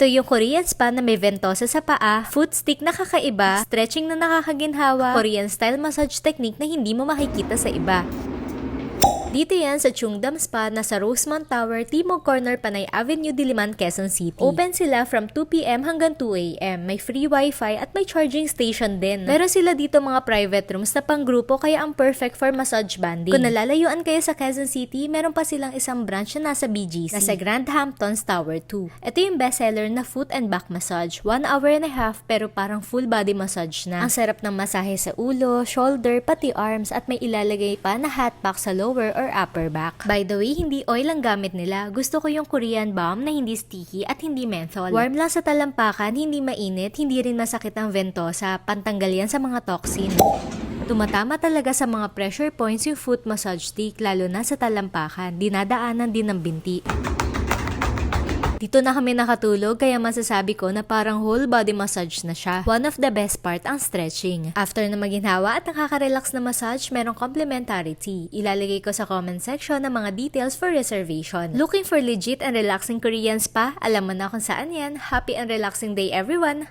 Ito yung Korean spa na may ventosa sa paa, foot stick na kakaiba, stretching na nakakaginhawa, Korean style massage technique na hindi mo makikita sa iba. Dito yan sa Chungdam Spa na sa Rosemont Tower, Timog Corner, Panay Avenue, Diliman, Quezon City. Open sila from 2pm hanggang 2am. May free wifi at may charging station din. Meron sila dito mga private rooms na pang grupo kaya ang perfect for massage banding. Kung nalalayuan kayo sa Quezon City, meron pa silang isang branch na nasa BGC. Nasa Grand Hamptons Tower 2. Ito yung bestseller na foot and back massage. One hour and a half pero parang full body massage na. Ang sarap ng masahe sa ulo, shoulder, pati arms at may ilalagay pa na hot pack sa lower or upper back. By the way, hindi oil ang gamit nila. Gusto ko yung Korean balm na hindi sticky at hindi menthol. Warm lang sa talampakan, hindi mainit, hindi rin masakit ang ventosa. Pantanggal yan sa mga toxin. Tumatama talaga sa mga pressure points yung foot massage stick, lalo na sa talampakan. Dinadaanan din ng binti. Dito na kami nakatulog kaya masasabi ko na parang whole body massage na siya. One of the best part ang stretching. After na maginhawa at nakaka-relax na massage, merong complimentary tea. Ilalagay ko sa comment section ng mga details for reservation. Looking for legit and relaxing Korean spa? Alam mo na kung saan yan. Happy and relaxing day everyone!